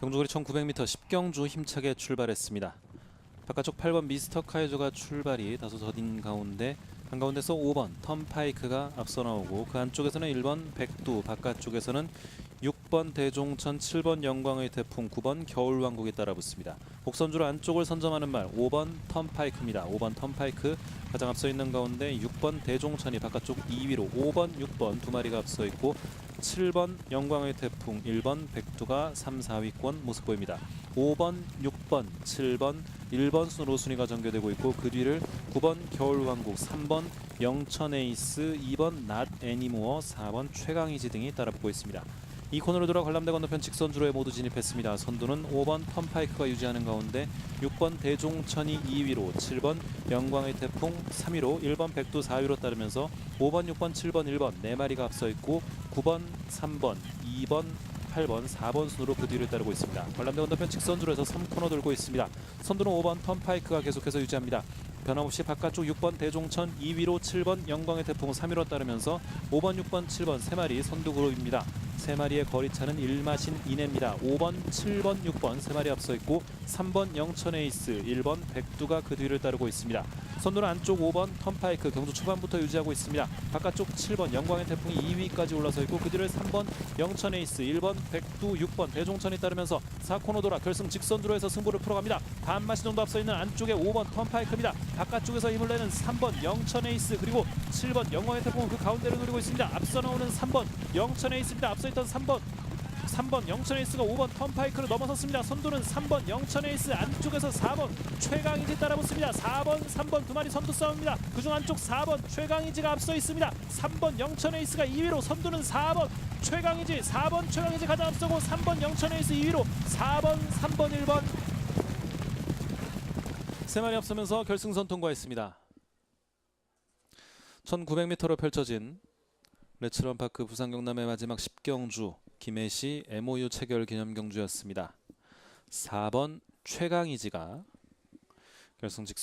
경주거리 1900m 10경주 힘차게 출발했습니다. 바깥쪽 8번 미스터 카이저가 출발이 다소 더딘 가운데 한가운데서 5번 턴파이크가 앞서 나오고 그 안쪽에서는 1번 백두 바깥쪽에서는 6번 대종천 7번 영광의 태풍 9번 겨울왕국이 따라붙습니다. 곡선주로 안쪽을 선점하는 말 5번 턴파이크입니다. 5번 턴파이크 가장 앞서 있는 가운데 6번 대종천이 바깥쪽 2위로 5번 6번 두 마리가 앞서 있고 7번 영광의 태풍 1번 백두가 3, 4위권 모습 보입니다. 5번, 6번, 7번, 1번 순으로 순위가 전개되고 있고 그 뒤를 9번 겨울왕국, 3번 영천에이스, 2번 낫 애니모어, 4번 최강이지 등이 따라붙고 있습니다. 이 코너로 돌아 관람대 건너편 직선주로에 모두 진입했습니다. 선두는 5번 턴파이크가 유지하는 가운데 6번 대종천이 2위로 7번 영광의 태풍 3위로 1번 백두 4위로 따르면서 5번 6번 7번 1번 네 마리가 앞서 있고 9번 3번 2번 8번 4번 순으로 그 뒤를 따르고 있습니다. 관람대 건너편 직선주로에서 3코너 돌고 있습니다. 선두는 5번 턴파이크가 계속해서 유지합니다. 변함없이 바깥쪽 6번 대종천 2위로 7번 영광의 태풍 3위로 따르면서 5번 6번 7번 세 마리 선두 그룹입니다. 세 마리의 거리차는 1마신 이내입니다. 5번 7번 6번 세 마리 앞서 있고 3번 영천에이스 1번 백두가 그 뒤를 따르고 있습니다. 선두는 안쪽 5번 턴파이크 경주 초반부터 유지하고 있습니다. 바깥쪽 7번 영광의 태풍이 2위까지 올라서 있고 그 뒤를 3번 영천에이스 1번 백두 6번 대종천이 따르면서 4코너 돌아 결승 직선주로에서 승부를 풀어갑니다. 반마시 정도 앞서 있는 안쪽에 5번 턴파이크입니다. 바깥쪽에서 힘을 내는 3번 영천에이스 그리고 7번 영광의 태풍은 그 가운데를 노리고 있습니다. 앞서 나오는 3번 영천에이스입니다. 앞서 있던 3번 3번 영천 에이스가 5번 턴파이크를 넘어섰습니다. 선두는 3번 영천 에이스 안쪽에서 4번 최강이지 따라붙습니다. 4번, 3번 두 마리 선두 싸움입니다. 그중 안쪽 4번 최강이지가 앞서 있습니다. 3번 영천 에이스가 2위로 선두는 4번 최강이지 4번 최강이지 가장 앞서고 3번 영천 에이스 2위로 4번, 3번, 1번 세 마리 앞서면서 결승선 통과했습니다. 1900m로 펼쳐진 레츠런파크 부산 경남의 마지막 10경주 김해시 MOU 체결 기념 경주였습니다. 4번 최강이지가 결승 직